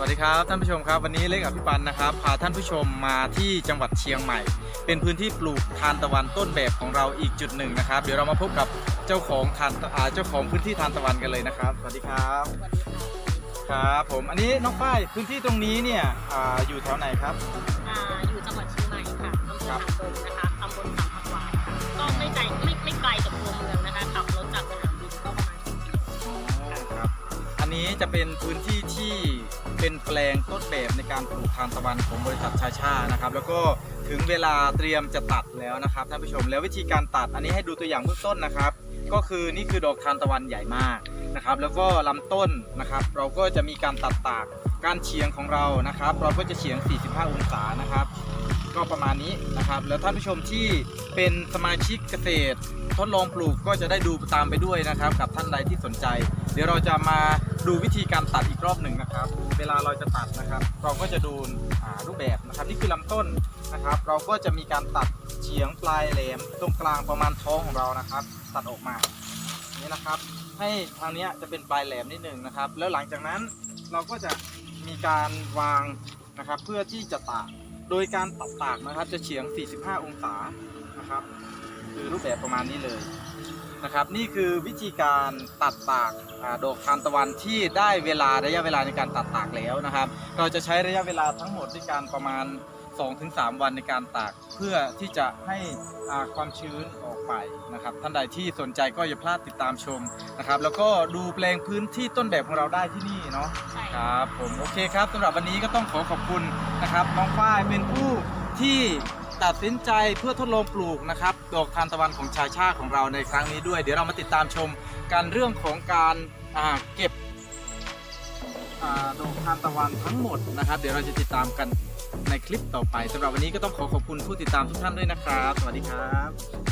สวัสดีครับท่านผู้ชมครับวันนี้เล็กกับพี่ปันนะครับพาท่านผู้ชมมาที่จังหวัดเชียงใหม่ เป็นพื้นที่ปลูกทานตะวันต้นแบบของเราอีกจุดหนึ่งนะครับ เดี๋ยวเรามาพบกับเจ้าของทานอ่าเจ้าของพื้นที่ทานตะวันกันเลยนะครับ สวัสดีครับสวัสดีค่ะครับผมอันนี้น้องฝ้ายพื้นที่ตรงนี้เนี่ยอ่าอยู่แถวไหนครับอ่าอยู่จังหวัดเชียงใหม่ค่ะอำเภอครับหางดงนะคะตำบลสามพันวายค่ะก็ไม่ไกลไม่ไม่ไกลจากตัวเมืองนะคะขับรถจากสนามบินก็ประมาณสิบกิโลครับอันนี้จะเป็นพื้นที่ที่ เป็นแปลงต้นแบบในการปลูกทานตะวันของบริษัทชาชานะครับ แล้วก็ถึงเวลาเตรียมจะตัดแล้วนะครับท่านผู้ชมแล้ววิธีการตัดอันนี้ให้ดูตัวอย่างเบื้องต้นนะครับ ก็คือนี่คือดอกทานตะวันใหญ่มากนะครับ แล้วก็ลำต้นนะครับ เราก็จะมีการตัดตากการเฉียงของเรานะครับ เราก็จะเฉียง 45 องศานะครับ ก็ประมาณนี้นะครับ แล้วท่านผู้ชมที่เป็นสมาชิกเกษตร ทดลองปลูกก็จะได้ดูตามไปด้วยนะครับ กับท่านใดที่สนใจ เดี๋ยวเราจะมาดูวิธีการตัดอีกรอบหนึ่งนะครับ เราก็จะดูรูปแบบนะครับนี่คือลำต้นนะครับ เราก็จะมีการตัดเฉียงปลายแหลมตรงกลางประมาณท้องของเรานะครับ ตัดออกมานี่นะครับ ให้ทางนี้จะเป็นปลายแหลมนิดหนึ่งนะครับ แล้วหลังจากนั้นเราก็จะมีการวางนะครับ เพื่อที่จะตากโดยการตัดตากนะครับ จะเฉียง 45 องศานะครับ คือรูปแบบประมาณนี้เลย นะครับนี่คือวิธีการตัดตากอ่าดอกทานตะวันที่ได้เวลาระยะเวลาในการตัดตากแล้วนะครับ เราจะใช้ระยะเวลาทั้งหมดในการประมาณ 2-3 วันในการตากเพื่อที่จะให้อ่าความชื้นออกไปนะครับ ท่านใดที่สนใจก็อย่าพลาดติดตามชมนะครับ แล้วก็ดูแปลงพื้นที่ต้นแบบของเราได้ที่นี่เนาะใช่ครับผมโอเคครับสำหรับวันนี้ก็ต้องขอขอบคุณนะครับน้องฝ้ายเป็นผู้ที่ ตัดสินใจเพื่อทดลองปลูกนะครับดอกทานตะวันของชายชาติของเราในครั้งนี้ด้วย เดี๋ยวเรามาติดตามชมกันเรื่องของการเก็บอดอกทานตะวันทั้งหมดนะครับ เดี๋ยวเราจะติดตามกันในคลิปต่อไปสำหรับวันนี้ก็ต้องขอขอบคุณผู้ติดตามทุกท่านด้วยนะครับ สวัสดีครับ